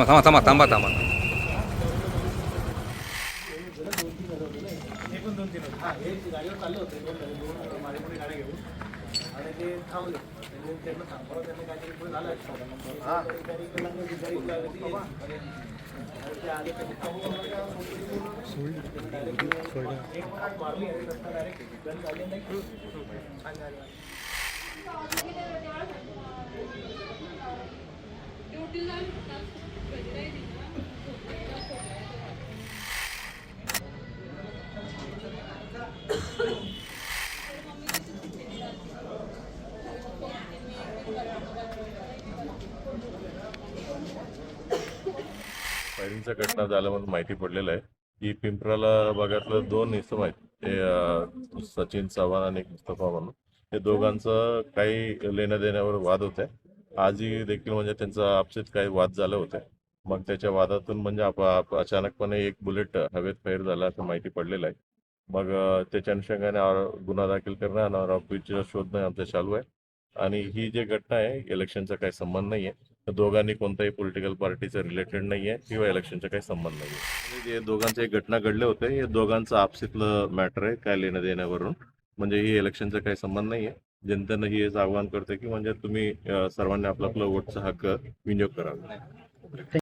थांबा थांबा थांबा थांबा थांबा. हे पण दोन तीन होते हा हे गाडीवर चालले होते दोन दोन माझे कोणी गाड्या घेऊन आणि ते थांबले त्यांनी त्यांना थांबवलं त्यांनी काहीतरी पुढे झालं हा ते आले एक हात मारली आणि नंतर डायरेक्ट गन चालली नाही आणि आली. फायरिंगचा घटना झाल्या म्हणून माहिती पडलेलं आहे. की पिंपराला भागातलं दोन इसम आहेत ते सचिन चव्हाण आणि मुस्तफा म्हणून. हे दोघांचं काही लेण्या देण्यावर वाद होते. आजही देखील म्हणजे त्यांचा आपसेत काही वाद झाले होते. मग त्याच्या वादातून म्हणजे आप- अचानकपणे एक बुलेट हवेत फायर झाला असं माहिती पडलेलं आहे. मग त्याच्या अनुषंगाने गुन्हा दाखल करणं आणि आरोपीचा शोधणं आमचं चालू आहे. आणि ही जी घटना आहे इलेक्शनचा काही संबंध नाही आहे दोघांनी कोणत्याही पॉलिटिकल पार्टीचं रिलेटेड नाही आहे किंवा इलेक्शनचा काही संबंध नाही आहे जे दोघांच्या एक घटना घडले होते हे दोघांचं आपसीतलं मॅटर आहे काय लेणं देण्यावरून. म्हणजे ही इलेक्शनचा काही संबंध नाही आहे जनतेनं ही हेच आवाहन करते की म्हणजे तुम्ही सर्वांनी आपला आपला वोटचा हक्क विनियोग करावा.